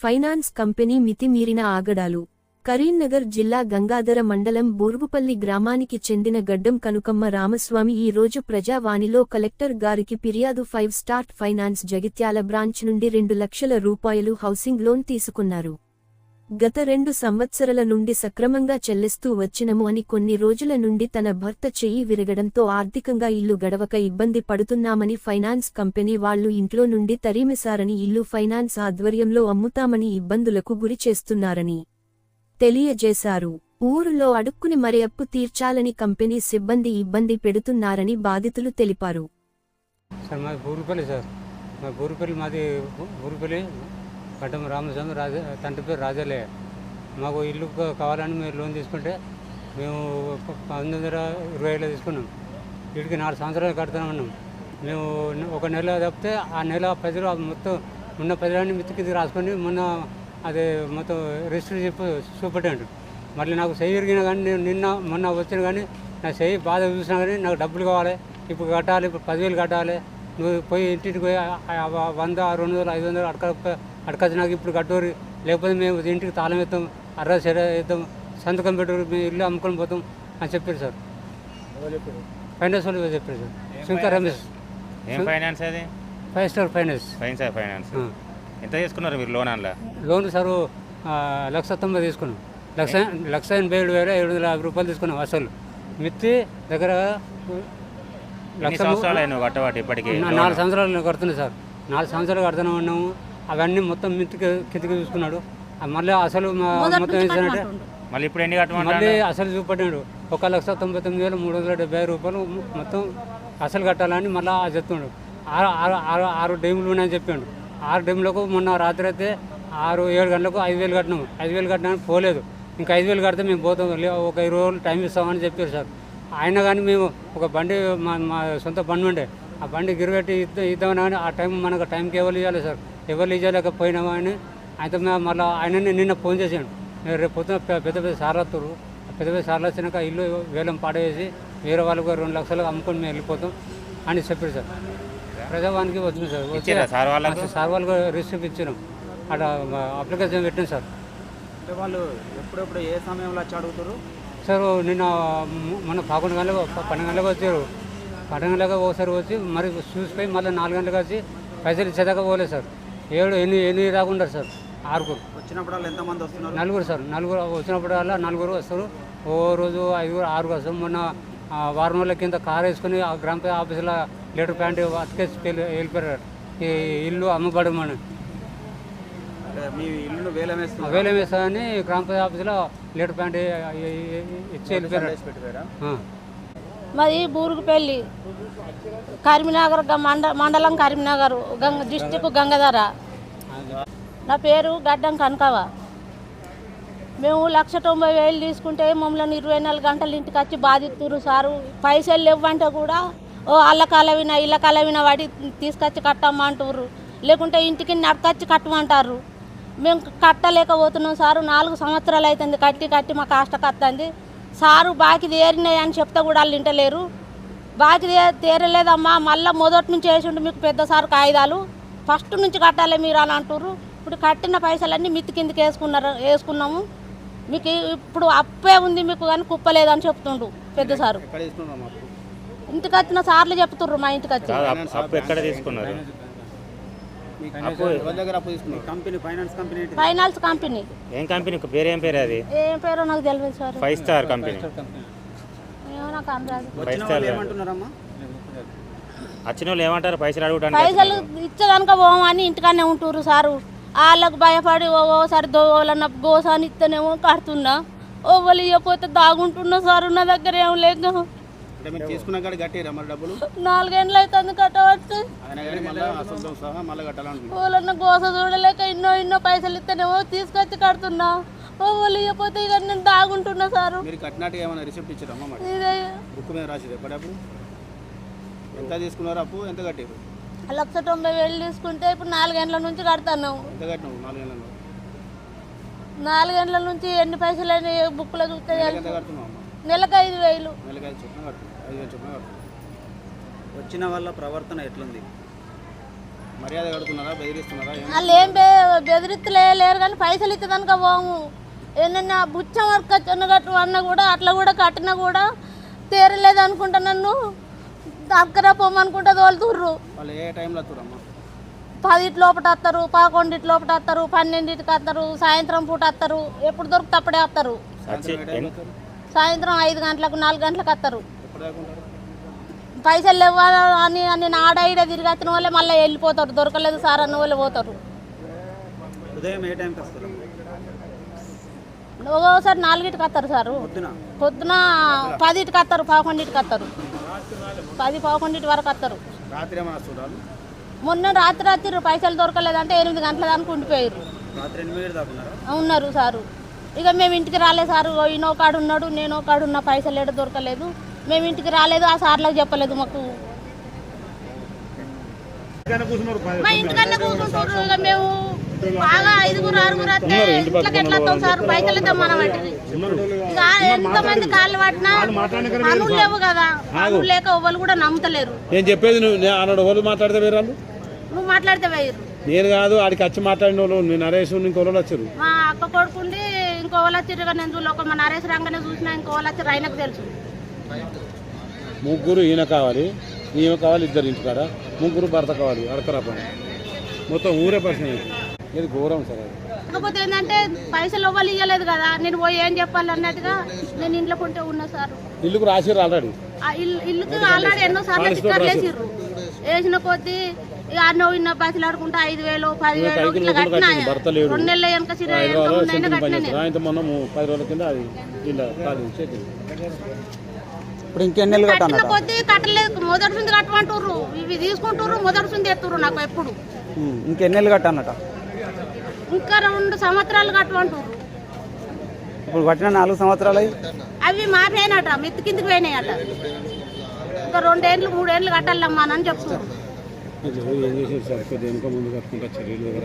Finance company మితిమీరిన ఆగడాలు. కరీంనగర్ జిల్లా గంగాధర మండలం బూరుగుపల్లి గ్రామానికి చెందిన గడ్డం కనుకమ్మ రామస్వామి ఈ రోజు ప్రజావాణిలో కలెక్టర్ గారికి ఫిర్యాదు five star finance Jagtial branch నుండి రెండు లక్షల రూపాయలు హౌసింగ్ లోన్ తీసుకున్నారు. గత రెండు సంవత్సరాల నుండి సక్రమంగా చెల్లిస్తూ వచ్చినము అని కొన్ని రోజుల నుండి తన భర్త చెయ్యి విరగడంతో ఆర్థికంగా ఇల్లు గడవక ఇబ్బంది పడుతున్నామని ఫైనాన్స్ కంపెనీ వాళ్ళు ఇంట్లో నుండి తరిమిసారని ఇల్లు ఫైనాన్స్ ఆధ్వర్యంలో అమ్ముతామని ఇబ్బందులకు గురి చేస్తున్నారని తెలియజేశారు. ఊరులో అడుక్కుని మరి అప్పు తీర్చాలని కంపెనీ సిబ్బంది ఇబ్బంది పెడుతున్నారని బాధితులు తెలిపారు. మాది బూరుపల్లి గడ్డం రామస్వామి రాజా తండ్రి పేరు రాజాలే. మాకు ఇల్లు కావాలని మీరు లోన్ తీసుకుంటే మేము పంతొమ్మిది వందల ఇరవై ఏళ్ళు తీసుకున్నాం. వీటికి నాలుగు సంవత్సరాలు కడుతున్నాం మేము ఒక నెల తప్పితే ఆ నెల ప్రజలు మొత్తం ఉన్న ప్రజలన్నీ మితికి రాసుకొని మొన్న అది మొత్తం రిజిస్టర్ చెప్పి చూపెట్టాడు. మళ్ళీ నాకు సెయ్యి ఇరిగినా కానీ నేను నిన్న మొన్న వచ్చిన కానీ నా చెయ్యి బాధ చూసినా కానీ నాకు డబ్బులు కావాలి. ఇప్పుడు కట్టాలి ఇప్పుడు పదివేలు కట్టాలి. నువ్వు పోయి ఇంటికి పోయి ఆ వంద రెండు వందలు ఐదు వందలు అక్కడ అడకచ్చు నాకు ఇప్పుడు కట్టూరి లేకపోతే మేము ఇంటికి తాళం వేస్తాం అర్ర సెర వేస్తాం సంతకం పెట్టరు మేము ఇల్లు అమ్ముకొని పోతాం అని చెప్పారు సార్. ఫైనాన్స్ వాళ్ళు చెప్పారు సార్. శంకర్ రమేష్. ఏం ఫైనాన్స్ అది? Five star finance. Fine sir finance. ఎంత తీసుకున్నారు మీరు లోన్ అందులో? లోన్ సారు లక్ష తొంభై తీసుకున్నాం. లక్ష లక్ష ఎనభై ఏడు వేల ఏడు వందల యాభై రూపాయలు తీసుకున్నాం అసలు. మిత్తి దగ్గర లక్ష సంవత్సరాలు కట్టవాటి ఇప్పటికి నాలుగు సంవత్సరాలు నేను కడుతున్నాను సార్. నాలుగు సంవత్సరాలు కడుతూనే ఉన్నాము అవన్నీ మొత్తం మిత్తికి కిందికి చూసుకున్నాడు. మళ్ళీ అసలు మొత్తం ఏంటంటే మళ్ళీ ఇప్పుడు ఎన్ని కట్టమంటారు మళ్ళీ అసలు చూపడ్డాడు ఒక లక్ష తొంభై తొమ్మిది వేల మూడు వందల డెబ్బై ఐదు రూపాయలు మొత్తం అసలు కట్టాలని మళ్ళీ చెప్తున్నాడు ఆరు ఆరు ఆరు ఆరు డేములు ఉన్నాయని చెప్పాడు. ఆరు డేములకు మొన్న రాత్రి అయితే ఆరు ఏడు గంటలకు ఐదు వేలు కట్టినాము. ఐదు వేలు కట్టడానికి పోలేదు. ఇంకా ఐదు వేలు కడితే మేము పోతాం. లే- ఒక ఇరవై రోజులు టైం ఇస్తామని చెప్పారు సార్. అయినా కానీ మేము ఒక బండి మా మా సొంత బండి ఉండే. ఆ బండి గిరిపెట్టి ఇద్దాం ఇద్దామని కానీ ఆ టైం మనకు టైంకి ఎవరు ఇవ్వాలి సార్. ఎవరు ఇవ్వలేకపోయినామా అని అయితే మేము మళ్ళీ ఆయనని నిన్న ఫోన్ చేశాను రేపు పొద్దున పెద్ద పెద్ద సార్లు వస్తారు ఆ పెద్ద పెద్ద సార్లు వచ్చినాక ఇల్లు వేలం పాడేసి వేరే వాళ్ళకు రెండు లక్షలు అమ్ముకొని మేము వెళ్ళిపోతాం అని చెప్పారు సార్. ప్రజావానికి వచ్చింది సార్. వచ్చి ఇచ్చిర్రా సార్ వాళ్ళకు? సార్ వాళ్ళకు రిసిప్ట్ ఇచ్చినాం. అక్కడ అప్లికేషన్ పెట్టాం సార్. వాళ్ళు ఎప్పుడెప్పుడు ఏ సమయంలో వచ్చి అడుగుతారు సార్ నిన్న మొన్న పదకొండు గంటలకు ప- పన్నెండు గంటలకు వచ్చారు. పన్నెండు గంటలకు ఒకసారి వచ్చి మరి చూసిపోయి మళ్ళీ నాలుగు గంటలకు వచ్చి పైసలు ఇచ్చేదాకా పోలేదు సార్. ఏడు ఎన్ని ఎన్ని రాకుండా సార్ ఆరుగురు. వచ్చినప్పుడు వాళ్ళు ఎంతమంది వస్తున్నారు? నలుగురు సార్ నలుగురు వచ్చినప్పుడల్లా నలుగురు వస్తారు. ఓ రోజు ఐదుగురు ఆరుగురు వస్తాం మొన్న వారం రోజుల కింద కార్ వేసుకుని ఆ గ్రామ ఆఫీసులో లీటర్ ప్యాంట్ అతికేసి వెళ్ళి- వెళ్ళిపోయారు. ఈ ఇల్లు అమ్మబడమని. వేలం వేలం వేస్తామని గ్రామ ఆఫీసులో లీటర్ ప్యాంట్ ఇచ్చి వెళ్ళిపోయారు. మాది బూరుగుపల్లి. కరీంనగర్ గ- మండ మండలం కరీంనగర్ గంగ డిస్టిక్ గంగధర. నా పేరు గడ్డం కనకవ. మేము లక్ష తొంభై వేలు తీసుకుంటే మమ్మల్ని ఇరవై నాలుగు గంటలు ఇంటికి వచ్చి బాధితురు సారు. పైసలు లేవంటే కూడా ఓ అల్ల కలవిన ఇళ్ళ కలవిన వాడి తీసుకొచ్చి కట్టమ్మంటారు లేకుంటే ఇంటికి నడకొచ్చి కట్టమంటారు మేము కట్టలేకపోతున్నాం సారు. నాలుగు సంవత్సరాలు అవుతుంది కట్టి కట్టి మా కష్టకత్తంది సారు బాకి తీరినాయి అని చెప్తే కూడా వాళ్ళు వింటలేరు. బాకి తీరలేదమ్మా మళ్ళీ మొదటి నుంచి వేసిండు మీకు పెద్ద సారు కాగితాలు ఫస్ట్ నుంచి కట్టాలి మీరు అని అంటారు ఇప్పుడు కట్టిన పైసలన్నీ మిత్తి కిందకి వేసుకున్నారు వేసుకున్నాము. మీకు ఇప్పుడు అప్పే ఉంది మీకు కానీ కుప్పలేదని చెప్తుండు పెద్ద సారు. ఇంటికి వచ్చిన సార్లు చెప్తుర్రు మా ఇంటికి వచ్చి. ఎక్కడ తీసుకున్నారు మీ ఎవరి దగ్గర అప్పు తీసుకున్నారు కంపెనీ ఫైనాన్స్ కంపెనీ ఏంటిది? Finance company. ఏం కంపెనీ? పేరు ఏం పేరు అది? ఏం పేరో నాకు తెలియదు సార్. Five star company. ఏమో నాకు అందరాదు ఫైవ్ వచ్చిన స్టార్ వాళ్ళు ఏమంటున్నారమ్మా? వచ్చిన వాళ్ళు ఏమంటారు? పైసలు అడుగుతాను పైసలు ఇచ్చేదానిక పోమని ఇంటికానే ఉంటుర్రు సారు. వాళ్ళకు భయపడి ఓసారి దోవలన్న గోసాని ఇస్తేనేమో కడుతున్నా. ఓవలు ఇవ్వకపోతే దాగుంటున్నా సారు నా దగ్గర ఏం లేక అంటే మీరు తీసుకున్న కాడ కట్టిరా మరి డబ్బులు? నాలుగేళ్ళు అవుతుంది కట్టవచ్చు? ఆయన కానీ మళ్ళీ అసలు సహా మళ్ళీ గోస చూడలేక ఎన్నో ఎన్నో పైసలు ఇస్తేనేమో తీసుకొచ్చి కడుతున్నా. ఓవలు ఇవ్వకపోతే ఇక నేను దాగుంటున్నా సారు. మీరు కట్టినట్టుగా ఏమైనా రిసిప్ట్ ఇచ్చారమ్మా మరి? ఇదే. బుక్ మీద ఎంత తీసుకున్నారు అప్పు? ఎంత లక్ష తొంభై వేలు తీసుకుంటే ఇప్పుడు నాలుగేళ్ళ నుంచి కడుతున్నాము ఎంత కట్టినావు నాలుగేళ్ళలో నాలుగేళ్ళ నుంచి ఎన్ని పైసలు బుక్లో చూస్తే ఎంత కడుతున్నావు నెలకు ఐదు వేలు. వచ్చిన వాళ్ళ ప్రవర్తన ఎట్లుంది? మర్యాద కడుతున్నారా బెదిరిస్తున్నారా ఏం వాళ్ళు ఏం బె బెదిరిత్తలే లేరు కానీ పైసలు ఇచ్చేదానిక పోము ఏమన్నా బుచ్చం వర్క్ చిన్నగట్టు అన్న కూడా అట్లా కూడా కట్టినా కూడా తీరలేదు అనుకుంటా నన్ను. దగ్గర పోమనుకుంటా తోలుతుర్రు. వాళ్ళు ఏ టైంలో వస్తురమ్మా పదిటి లోపట వస్తారు పదకొండిటి లోపట వస్తారు పన్నెండింటికి వస్తారు సాయంత్రం పూట వస్తారు ఎప్పుడు దొరికితే అప్పుడే వస్తారు సాయంత్రం ఐదు గంటలకు నాలుగు గంటలకు వస్తారు. పైసలు ఇవ్వాలి అని నేను ఆడ ఈడ తిరిగి వచ్చిన వాళ్ళే మళ్ళీ వెళ్ళిపోతారు. దొరకలేదు సార్ అన్న వాళ్ళే పోతారు. ఒక్కోసారి నాలుగింటికి వస్తారు సారు. పొద్దున? పొద్దున పదింటికి వస్తారు పదకొండింటికి వస్తారు. పది పదకొండింటి వరకు వస్తారు. మొన్న రాత్రి రాత్రి పైసలు దొరకలేదంటే ఎనిమిది గంటల దానికి ఉండిపోయారు. ఉన్నారు సారు. ఇక మేము ఇంటికి రాలేదు సారు ఈయన కాడు ఉన్నాడు నేను కాడు ఉన్న పైసలు ఏడ దొరకలేదు. మేము ఇంటికి రాలేదు ఆ సార్లకు చెప్పలేదు మాకు. మా ఇంటికన్నా కూర్చుంటారు ఇక మేము బాగా ఐదుగురు ఆరుగురు వస్తే ఇంట్లోకి ఎట్లా వస్తాం సార్? పైసలు ఇద్దాం మనం ఇక ఎంతమంది కాళ్ళు పట్టినా పనులు లేవు కదా. పనులు లేక ఎవ్వరు కూడా నమ్ముతలేరు. నేను చెప్పేది నువ్వు మాట్లాడితే వేరే నువ్వు మాట్లాడితే వేయరు నేను కాదు ఆడికి వచ్చి మాట్లాడిన వాళ్ళు నేను నరేష్ ఇంకో వాళ్ళు వచ్చారు. మా అక్క కొడుకుండి ఇంకో వాళ్ళు వచ్చి నేను చూడలే ఒక మా నరేష్ రంగనే చూసినా ఇంకో వాళ్ళు వచ్చి ఆయనకు తెలుసు. ముగ్గురు ఈయన కావాలి ఈమె కావాలి ఇద్దరు ఇంటికాడ ముగ్గురు భర్త కావాలి అడకరా పని. మొత్తం ఊరే అయింది. ఇది ఘోరం సార్ అది. కాకపోతే ఏంటంటే పైసలు ఇవ్వాలి ఇవ్వలేదు కదా. నేను పోయి ఏం చెప్పాలి అన్నట్టుగా నేను ఇంట్లో కొంటే ఉన్నా సార్. ఇల్లుకు రాసిర్రు ఆల్రెడీ ఆ ఇల్లు ఇల్లుకి ఆల్రెడీ ఎన్నో సార్లు వేసిర్రు. వేసిన కొద్దీ ఇక అన్నో ఇన్నో బస్సులు ఆడుకుంటా ఐదు వేలు పది వేలు సైకిల్ ఇట్లా కట్టినా. రెండు నెలల వెనక ఇప్పుడు ఇంకెన్ని నెలలు కట్టిన కొద్దీ కట్టలేదు. మొదటి సుంది కట్టమంటుర్రు. ఇవి తీసుకుంటుర్రు మొదటి సుంది ఎత్తుర్రు నాకు ఎప్పుడు. ఇంకెన్ని నెలలు కట్టన్నట ఇంకా రెండు సంవత్సరాలు కట్టమంటుర్రు. ఇప్పుడు కట్టిన నాలుగు సంవత్సరాలు అవి మాపేనట మెత్తి కిందికి పోయినాయట. ఇంకా రెండేళ్ళు మూడేళ్ళు కట్టాలమ్మా అని చెప్తున్నారు ఏం చేసేది సార్ కొద్దిగా వెనుక ముందు కట్టుకుంటా చర్యలు దగ్గర